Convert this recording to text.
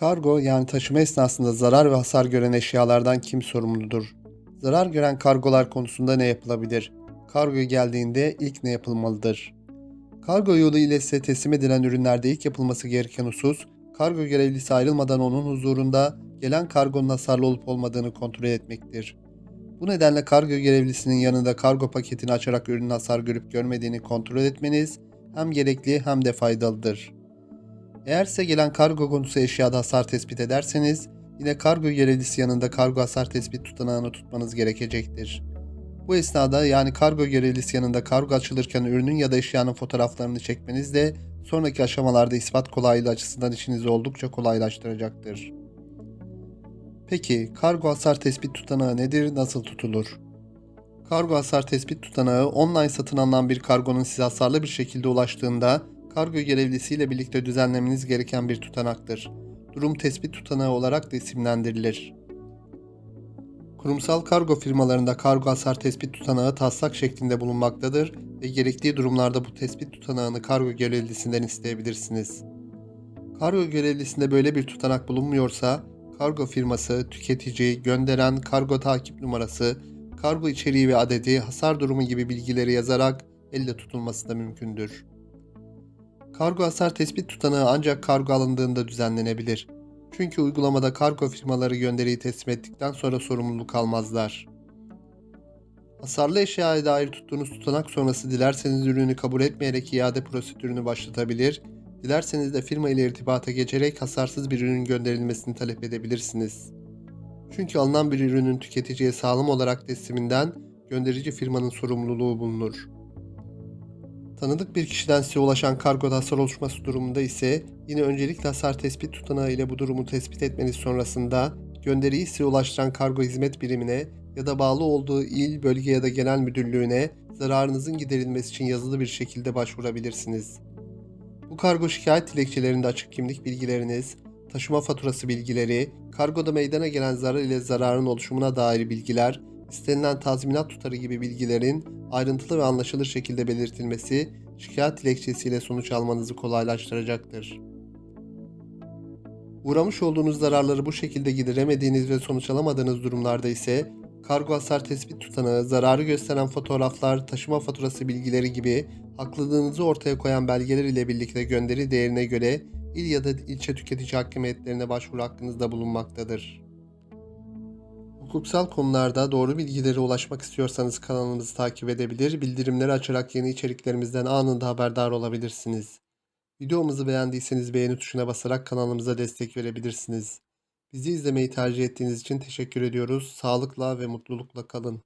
Kargo yani taşıma esnasında zarar ve hasar gören eşyalardan kim sorumludur? Zarar gören kargolar konusunda ne yapılabilir? Kargoya geldiğinde ilk ne yapılmalıdır? Kargo yolu ile size teslim edilen ürünlerde ilk yapılması gereken husus, kargo görevlisi ayrılmadan onun huzurunda gelen kargonun hasarlı olup olmadığını kontrol etmektir. Bu nedenle kargo görevlisinin yanında kargo paketini açarak ürünün hasar görüp görmediğini kontrol etmeniz hem gerekli hem de faydalıdır. Eğer size gelen kargo konusu eşyada hasar tespit ederseniz, yine kargo görevlisi yanında kargo hasar tespit tutanağını tutmanız gerekecektir. Bu esnada yani kargo görevlisi yanında kargo açılırken ürünün ya da eşyanın fotoğraflarını çekmeniz de sonraki aşamalarda ispat kolaylığı açısından işinizi oldukça kolaylaştıracaktır. Peki kargo hasar tespit tutanağı nedir, nasıl tutulur? Kargo hasar tespit tutanağı online satın alınan bir kargonun size hasarlı bir şekilde ulaştığında kargo görevlisiyle birlikte düzenlemeniz gereken bir tutanaktır. Durum tespit tutanağı olarak da isimlendirilir. Kurumsal kargo firmalarında kargo hasar tespit tutanağı taslak şeklinde bulunmaktadır ve gerektiği durumlarda bu tespit tutanağını kargo görevlisinden isteyebilirsiniz. Kargo görevlisinde böyle bir tutanak bulunmuyorsa, kargo firması, tüketici, gönderen kargo takip numarası, kargo içeriği ve adedi, hasar durumu gibi bilgileri yazarak elde tutulması da mümkündür. Kargo hasar tespit tutanağı ancak kargo alındığında düzenlenebilir. Çünkü uygulamada kargo firmaları gönderiyi teslim ettikten sonra sorumluluk almazlar. Hasarlı eşyaya dair tuttuğunuz tutanak sonrası dilerseniz ürünü kabul etmeyerek iade prosedürünü başlatabilir, dilerseniz de firma ile irtibata geçerek hasarsız bir ürün gönderilmesini talep edebilirsiniz. Çünkü alınan bir ürünün tüketiciye sağlam olarak tesliminden gönderici firmanın sorumluluğu bulunur. Tanıdık bir kişiden size ulaşan kargoda hasar oluşması durumunda ise yine öncelikle hasar tespit tutanağı ile bu durumu tespit etmeniz sonrasında gönderiyi size ulaştıran kargo hizmet birimine ya da bağlı olduğu il, bölge ya da genel müdürlüğüne zararınızın giderilmesi için yazılı bir şekilde başvurabilirsiniz. Bu kargo şikayet dilekçelerinde açık kimlik bilgileriniz, taşıma faturası bilgileri, kargoda meydana gelen zarar ile zararın oluşumuna dair bilgiler, istenilen tazminat tutarı gibi bilgilerin ayrıntılı ve anlaşılır şekilde belirtilmesi şikayet dilekçesiyle sonuç almanızı kolaylaştıracaktır. Uğramış olduğunuz zararları bu şekilde gideremediğiniz ve sonuç alamadığınız durumlarda ise kargo hasar tespit tutanağı, zararı gösteren fotoğraflar, taşıma faturası bilgileri gibi haklılığınızı ortaya koyan belgeler ile birlikte gönderi değerine göre il ya da ilçe tüketici hakimiyetlerine başvuru hakkınızda bulunmaktadır. Hukuksal konularda doğru bilgilere ulaşmak istiyorsanız kanalımızı takip edebilir, bildirimleri açarak yeni içeriklerimizden anında haberdar olabilirsiniz. Videomuzu beğendiyseniz beğeni tuşuna basarak kanalımıza destek verebilirsiniz. Bizi izlemeyi tercih ettiğiniz için teşekkür ediyoruz. Sağlıkla ve mutlulukla kalın.